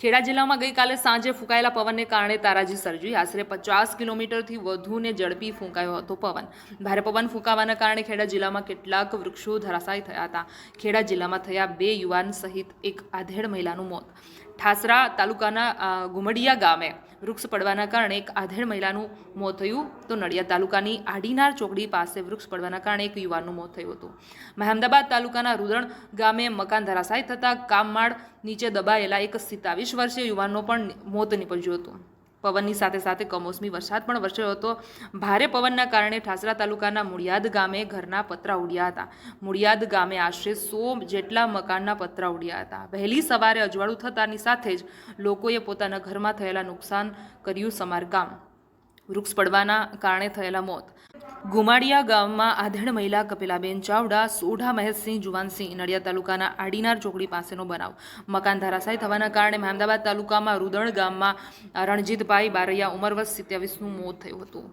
ખેડા જિલ્લામાં ગઈકાલે સાંજે ફૂંકાયેલા પવનને કારણે તારાજી સર્જી. આશરે પચાસ કિલોમીટરથી વધુને ઝડપી ફૂંકાયો હતો પવન. ભારે પવન ફૂંકાવાના કારણે ખેડા જિલ્લામાં કેટલાક વૃક્ષો ધરાશાયી થયા હતા. ખેડા જિલ્લામાં થયા બે યુવાન સહિત એક આધેડ મહિલાનું મોત. ઠાસરા તાલુકાના ગુમડિયા ગામે વૃક્ષ પડવાના કારણે એક આધેડ મહિલાનું મોત થયું. તો નડિયાદ તાલુકાની આડીનાર ચોકડી પાસે વૃક્ષ પડવાના કારણે એક યુવાનનું મોત થયું હતું. મહેમદાબાદ તાલુકાના રુદણ ગામે મકાન ધરાશાય થતાં કામમાળ નીચે દબાયેલા એક સિત્તાવીસ વર્ષીય યુવાનનો પણ મોત નીપજ્યું હતું. પવનની સાથે સાથે કમોસમી વરસાદ પણ વરસ્યો હતો. ભારે પવનના કારણે ઠાસરા તાલુકાના મુળિયાદ ગામે ઘરના પતરા ઉડ્યા હતા. મુળિયાદ ગામે આશરે સો જેટલા મકાનના પતરા ઉડ્યા હતા. વહેલી સવારે અજવાળું થતાની સાથે જ લોકોએ પોતાના ઘરમાં થયેલા નુકસાન કર્યું સમારકામ. વૃક્ષ પડવાના કારણે થયેલા મોત. ગુમાડિયા ગામમાં આધેડ મહિલા કપિલાબેન ચાવડા, સોઢા મહેશસિંહ, જુવાનસિંહ, નડિયાદ તાલુકાના આડીનાર ચોકડી પાસેનો બનાવ. મકાન ધરાશાયી થવાના કારણે મહેમદાબાદ તાલુકામાં રુદણ ગામમાં રણજીતભાઈ બારૈયા ઉંમર વર્ષ સિત્યાવીસનું મોત થયું હતું.